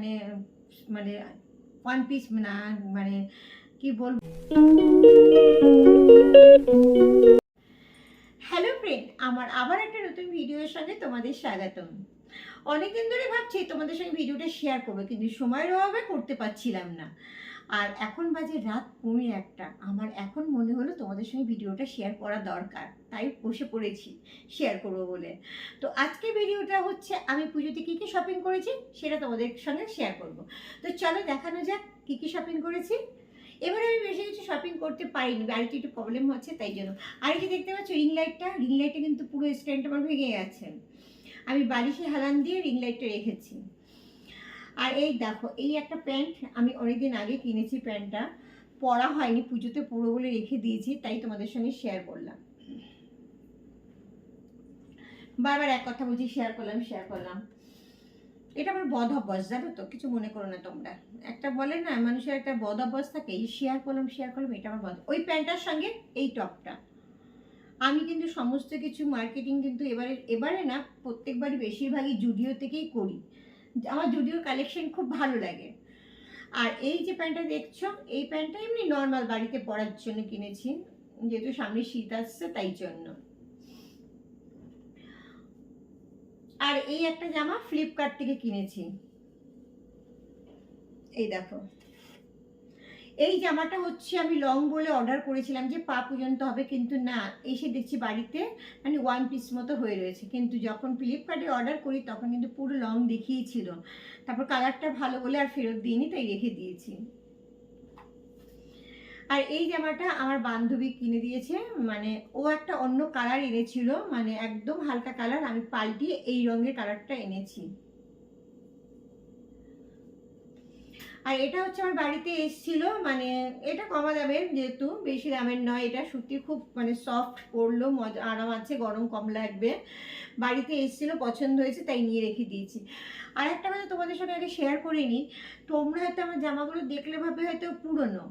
মানে মানে one piece না মানে কি বলব? হ্যালো ফ্রেন্ড আমার আবার একটা নতুন ভিডিওর সঙ্গে তোমাদের স্বাগতম। অনেকদিন ধরে ভাবছি তোমাদের সঙ্গে ভিডিওটা শেয়ার করব, কিন্তু সময়ের অভাবে করতে পারছিলাম না। আর এখন বাজে রাত পৌনে একটা। আমার এখন মনে হলো তোমাদের সঙ্গে ভিডিওটা শেয়ার করা দরকার। তাই বসে পড়েছি। শেয়ার করব বলে। তো আজকে ভিডিওটা হচ্ছে, আমি পুজোতে কী কী শপিং করেছি সেটা তোমাদের সঙ্গে শেয়ার করব। তো চলো দেখানো যাক কী কী শপিং করেছি। এবারে আমি বেশি কিছু শপিং করতে পারিনি। বাড়িতে একটু প্রবলেম হচ্ছে, তাই জন্য। আর যে দেখতে পাচ্ছ রিং লাইটটা রিং লাইটটা কিন্তু পুরো স্ট্যান্ড আমার ভেঙে গেছে। আমি বালিশে হালান দিয়ে রিং লাইটটা রেখেছি। আর এই দেখো, এই একটা প্যান্ট, আমি অনেকদিন আগে কিনেছি প্যান্টটা। পরা হয়নি, পুজোতে পুরো বলে রেখে দিয়েছি, তাই তোমাদের সঙ্গে শেয়ার করলাম। বারবার এক কথা বলছি শেয়ার করলাম শেয়ার করলাম। এটা আমার বদ অভ্যাস, জানো তো, কিছু মনে করো না তোমরা। একটা বলে না, মানুষের একটা বদ অভ্যাস থাকে, এই শেয়ার করলাম শেয়ার করলাম, এটা আমার বদ। ওই প্যান্টটার সঙ্গে এই টপটা। আমি কিন্তু সমস্ত কিছু মার্কেটিং কিন্তু এবারে এবারে না, প্রত্যেকবারই বেশিরভাগই জুডিও থেকেই করি। আমার জুডিওর কালেকশন খুব ভালো লাগে। আর এই যে প্যান্টটা দেখছ, এই প্যান্টটা এমনি নর্মাল বাড়িতে পরার জন্য কিনেছি। যেহেতু সামনে শীত আসছে, তাই জন্য। আর এই একটা জামা ফ্লিপকার্ট থেকে কিনেছি। এই দেখো। এই জামাটা হচ্ছে আমি লং বলে অর্ডার করেছিলাম যে পা পর্যন্ত হবে, কিন্তু না, এসে দেখছি বাড়িতে মানে ওয়ান পিস মতো হয়ে রয়েছে। কিন্তু যখন ফ্লিপকার্টে অর্ডার করি, তখন কিন্তু পুরো লং দেখিয়েছিল তারপর কালারটা ভালো বলে আর ফেরত দিইনি, তাই রেখে দিয়েছি। আর এই জামাটা আমার বান্ধবী কিনে দিয়েছে মানে ও একটা অন্য কালার এনেছিল মানে একদম হালকা কালার আমি পাল্টিয়ে এই রঙের কালারটা এনেছি। আর এটা হচ্ছে আমার বাড়িতে এসছিল মানে এটা কমা দামের যেহেতু, বেশি দামের নয়, এটা সত্যি খুব মানে সফট পড়ল, মজা, আরাম আছে, গরম কম লাগবে। বাড়িতে এসছিল, পছন্দ হয়েছে, তাই নিয়ে রেখে দিয়েছি। আর একটা কথা তোমাদের সঙ্গে আগে শেয়ার করে নিই। তোমরা হয়তো আমার জামাগুলো দেখলে ভাবে হয়তো পুরনো।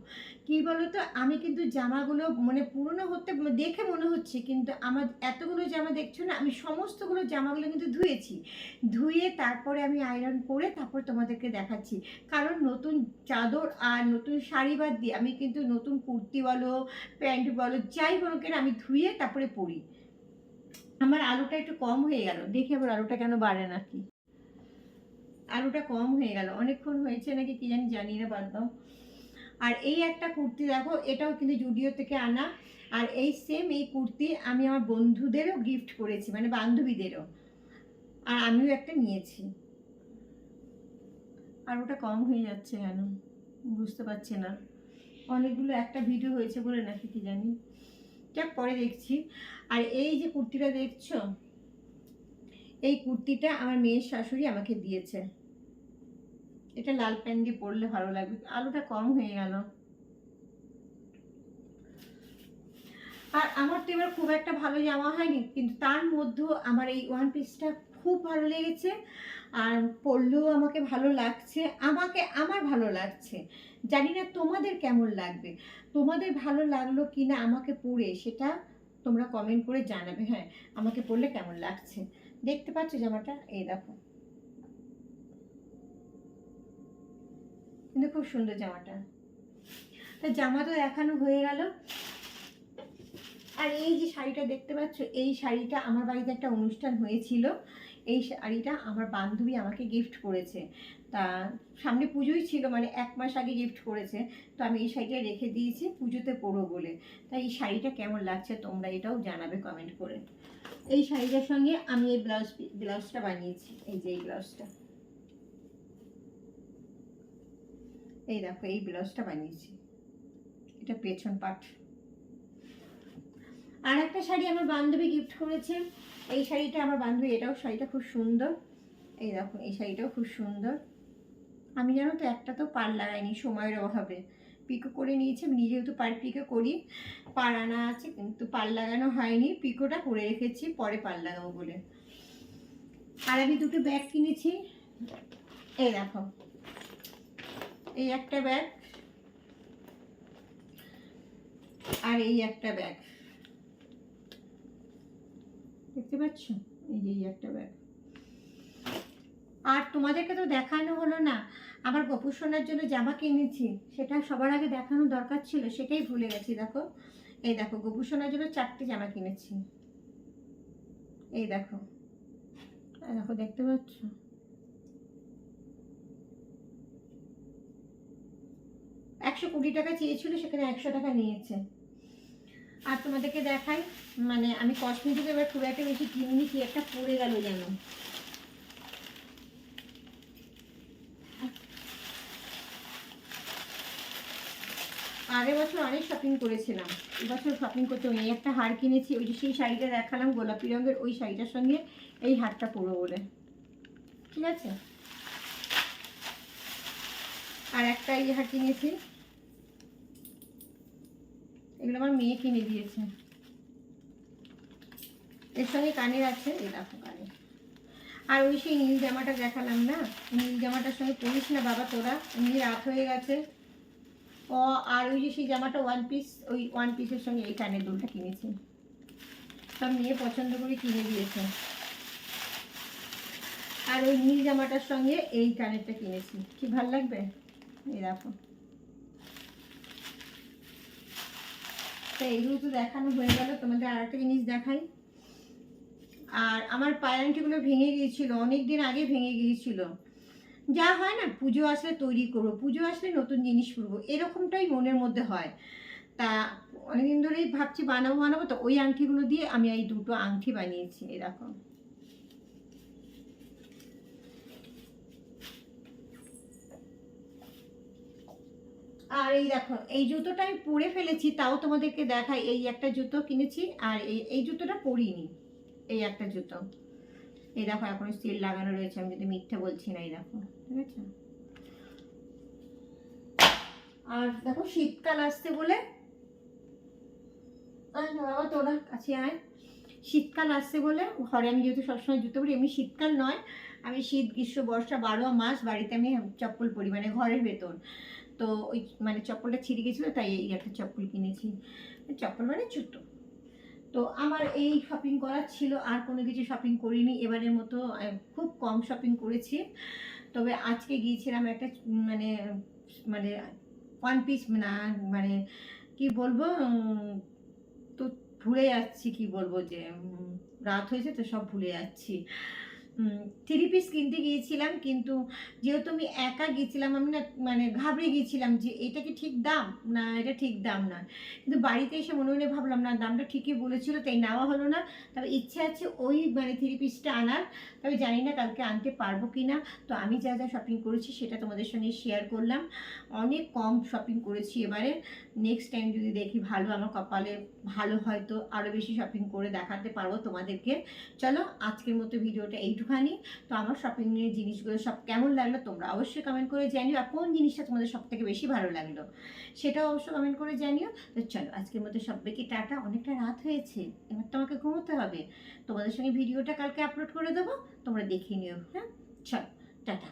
কি বলো তো আমি কিন্তু জামাগুলো মানে পুরনো হতে দেখে মনে হচ্ছে, কিন্তু আমার এতগুলো জামা দেখছ না, আমি সমস্তগুলো জামাগুলো কিন্তু ধুয়েছি। ধুয়ে তারপরে আমি আয়রন করে তারপর তোমাদেরকে দেখাচ্ছি। কারণ নতুন চাদর আর নতুন শাড়ি বাদ দিয়ে আমি কিন্তু নতুন কুর্তি বলো, প্যান্ট বলো, যাই বলো কেন, আমি ধুয়ে তারপরে পরি। আমার আলুটা একটু কম হয়ে গেল। দেখি আবার আলুটা কেন বাড়ে নাকি। আলুটা কম হয়ে গেল। অনেকক্ষণ হয়েছে নাকি কি জানি জানি না, বাদ দাও। আর এই একটা কুর্তি দেখো, এটাও কিন্তু জুডিও থেকে আনা। আর এই সেম এই কুর্তি আমি আমার বন্ধুদেরও গিফট করেছি মানে বান্ধবীদেরও। আর আমিও একটা নিয়েছি। আর ওটা কম হয়ে যাচ্ছে কেন? বুঝতে পারছি না। অনেকগুলো একটা ভিডিও হয়েছে বলে নাকি কি জানি। যাক, পরে দেখছি। আর এই যে কুর্তিটা দেখছ, এই কুর্তিটা আমার মেয়ের শাশুড়ি আমাকে দিয়েছে। এটা লাল প্যান্ট দিয়ে পরলে ভালো লাগবে। আলুটা কম হয়ে গেল। আর আমার তো এবার খুব একটা ভালো জামা হয়নি, কিন্তু তার মধ্যেও আমার এই ওয়ান পিসটা খুব ভালো লেগেছে আর পরলেও আমাকে ভালো লাগছে, আমাকে আমার ভালো লাগছে। জানি না তোমাদের কেমন লাগবে, তোমাদের ভালো লাগল কি না আমাকে পরে সেটা তোমরা কমেন্ট করে জানাবে হ্যাঁ আমাকে পরলে কেমন লাগছে। দেখতে পাচ্ছ জামাটা? এই দেখো। কিন্তু খুব সুন্দর জামাটা। তা জামা তো দেখানো হয়ে গেল। আর এই যে শাড়িটা দেখতে পাচ্ছ, এই শাড়িটা আমার বাড়িতে একটা অনুষ্ঠান হয়েছিল। এই শাড়িটা আমার বান্ধবী আমাকে গিফট করেছে। তা সামনে পুজোই ছিল মানে এক মাস আগে গিফট করেছে। তো আমি এই শাড়িটা রেখে দিয়েছি, পুজোতে পরো বলে। তাই এই শাড়িটা কেমন লাগছে তোমরা এটাও জানাবে কমেন্ট করে। এই শাড়িটার সঙ্গে আমি এই ব্লাউজ ব্লাউজটা বানিয়েছি। এই যে এই ব্লাউজটা এই দেখো, এই ব্লাউজটা বানিয়েছি। এটা পেছন পাট। আর একটা শাড়ি আমার বান্ধবী গিফট করেছে। এই শাড়িটা আমার বান্ধবী, এটাও শাড়িটা খুব সুন্দর। এই দেখো, এই শাড়িটাও খুব সুন্দর। আমি জানো তো, একটা তো পার লাগাইনি সময়ের অভাবে। পিকো করে নিয়েছি, আমি নিজেও তো পার পিকো করি। পার আনা আছে, কিন্তু পার লাগানো হয়নি। পিকোটা করে রেখেছি, পরে পার লাগাবো বলে। আর আমি দুটো ব্যাগ কিনেছি। এই দেখো এই একটা ব্যাগ আর এই একটা ব্যাগ। দেখতে পাচ্ছ? এই এই একটা ব্যাগ। আর তোমাদেরকে তো দেখানো হলো না আমার গপু সোনার জন্য জামা কিনেছি, সেটা সবার আগে দেখানো দরকার ছিল, সেটাই ভুলে গেছি, দেখো। এই দেখো, গপু সোনার জন্য চারটে জামা কিনেছি। এই দেখো। দেখো, দেখতে পাচ্ছ? একশো কুড়ি টাকা চেয়েছিল, সেখানে একশো টাকা নিয়েছে। আর তোমাদেরকে দেখাই মানে আমি কসমেটিক এবার খুব একটা বেশি কিনিনি, কি একটা পড়ে গেল যেন। আগের বছর অনেক শপিং করেছিলাম। এবছর শপিং করতে। এই একটা হার কিনেছি, ওই যে সেই শাড়িটা দেখালাম, গোলাপি রঙের, ওই শাড়িটার সঙ্গে এই হারটা পরবো বলে। ঠিক আছে? আর একটা এই হার কিনেছি এগুলো আমার মেয়ে কিনে দিয়েছে। এর সঙ্গে কানের আছে, এই দেখো কানের আর ওই সেই নীল জামাটা দেখালাম না? নীল জামাটার সঙ্গে পরিস না বাবা তোরা, এমনি রাত হয়ে গেছে। ও, আর ওই যে সেই জামাটা ওয়ান পিস ওই ওয়ান পিসের সঙ্গে এই কানের দুলটা কিনেছি। সব মেয়ে পছন্দ করে কিনে দিয়েছে। আর ওই নীল জামাটার সঙ্গে এই কানেরটা কিনেছি। কি ভালো লাগবে? এই দেখো। তো এইগুলো তো দেখানো হয়ে গেল, তোমাদের আর একটা জিনিস দেখাই। আর আমার পায়ানটিগুলো ভেঙে গিয়েছিল অনেক দিন আগে ভেঙে গিয়েছিল। যা হয় না, পুজো আসলে তৈরি করব, পুজো আসলে নতুন জিনিস করব, এরকমটাই মনের মধ্যে হয়। তা অনেকদিন ধরেই ভাবছি বানাবো বানাবো, তো ওই আংটিগুলো দিয়ে আমি এই দুটো আংটি বানিয়েছি এরকম আর এই দেখো, এই জুতোটা আমি পরে ফেলেছি, তাও তোমাদেরকে দেখাই। এই একটা জুতো কিনেছি, আর এই এই জুতোটা পরিনি, এই একটা জুতো। এই দেখো, এখন স্টিল লাগানো রয়েছে, আমি যদি মিথ্যে বলছি না, এই দেখো, ঠিক আছে? আর দেখো, শীতকাল আসছে বলে, আয় শীতকাল আসছে বলে, ঘরে আমি যেহেতু সবসময় জুতো পরি এমনি শীতকাল নয়, আমি শীত, গ্রীষ্ম, বর্ষা বারো মাস বাড়িতে আমি চপ্পল পরি মানে ঘরের ভেতর। তো ওই মানে চপ্পলটা ছিঁড়ে গেছিল, তাই এই একটা চপ্পল কিনেছি। চপ্পল মানে জুতো। তো আমার এই শপিং করার ছিল, আর কোনো কিছু শপিং করিনি। এবারের মতো খুব কম শপিং করেছি। তবে আজকে গিয়েছিলাম একটা মানে মানে ওয়ান পিস না মানে কি বলব তো ভুলে যাচ্ছি, কি বলব যে রাত হয়েছে তো সব ভুলে যাচ্ছি। থ্রি পিস কিনতে গিয়েছিলাম, কিন্তু যেহেতু আমি একা গিয়েছিলাম, আমি না মানে ঘাবড়ে গিয়েছিলাম যে এটা কি ঠিক দাম? না, এটা ঠিক দাম না কিন্তু বাড়িতে এসে মনে মনে ভাবলাম, না, দামটা ঠিকই বলেছিল, তাই নেওয়া হলো না। তবে ইচ্ছে আছে ওই মানে থ্রি পিসটা আনার। তবে জানি না কালকে আনতে পারব কি না তো আমি যা যা শপিং করেছি, সেটা তোমাদের সঙ্গে শেয়ার করলাম। অনেক কম শপিং করেছি এবারে। নেক্সট টাইম যদি দেখি ভালো আমার কপালে ভালো হয়তো আরও বেশি শপিং করে দেখাতে পারব তোমাদেরকে। চলো, আজকের মতো ভিডিওটা এইটুখানি তো আমার শপিংয়ের জিনিসগুলো সব কেমন লাগল তোমরা অবশ্যই কমেন্ট করে জানিও। আর কোন জিনিসটা তোমাদের সব থেকে বেশি ভালো লাগল? সেটাও অবশ্যই কমেন্ট করে জানিও। তো চলো, আজকের মতো সবাইকে টাটা। অনেকটা রাত হয়েছে। এবার তোমাকে ঘুমোতে হবে। তোমাদের সঙ্গে ভিডিওটা কালকে আপলোড করে দেবো। তোমরা দেখে নিও হ্যাঁ? চলো, টাটা।